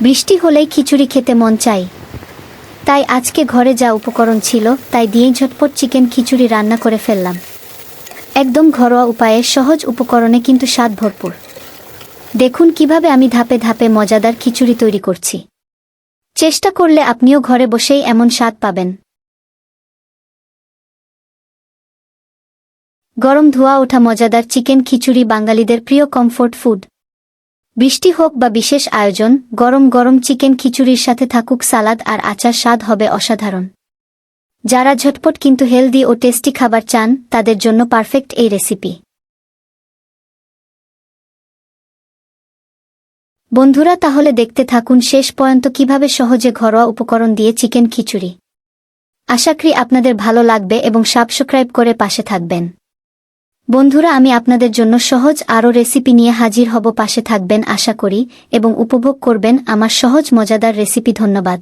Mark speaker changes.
Speaker 1: বৃষ্টি হলেই খিচুড়ি খেতে মন চাই। তাই আজকে ঘরে যা উপকরণ ছিল, তাই দিয়েই ঝটপট চিকেন খিচুড়ি রান্না করে ফেললাম। একদম ঘরোয়া উপায়ে সহজ উপকরণে কিন্তু স্বাদ ভরপুর। দেখুন কীভাবে আমি ধাপে ধাপে মজাদার খিচুড়ি তৈরি করছি। চেষ্টা করলে আপনিও ঘরে বসেই এমন স্বাদ পাবেন। গরম ধোয়া ওঠা মজাদার চিকেন খিচুড়ি বাঙালিদের প্রিয় কমফোর্ট ফুড বৃষ্টি হোক বা বিশেষ আয়োজন, গরম গরম চিকেন খিচুড়ির সাথে থাকুক সালাদ আর আচার স্বাদ হবে অসাধারণ। যারা ঝটপট কিন্তু হেলদি ও টেস্টি খাবার চান, তাদের জন্য পারফেক্ট এই রেসিপি। বন্ধুরা, তাহলে দেখতে থাকুন শেষ পর্যন্ত কীভাবে সহজে ঘরোয়া উপকরণ দিয়ে চিকেন খিচুড়ি। আশা করি আপনাদের ভালো লাগবে এবং সাবস্ক্রাইব করে পাশে থাকবেন। বন্ধুরা, আমি আপনাদের জন্য সহজ আরও রেসিপি নিয়ে হাজির হব। পাশে থাকবেন আশা করি এবং উপভোগ করবেন আমার সহজ, মজাদার রেসিপি। ধন্যবাদ।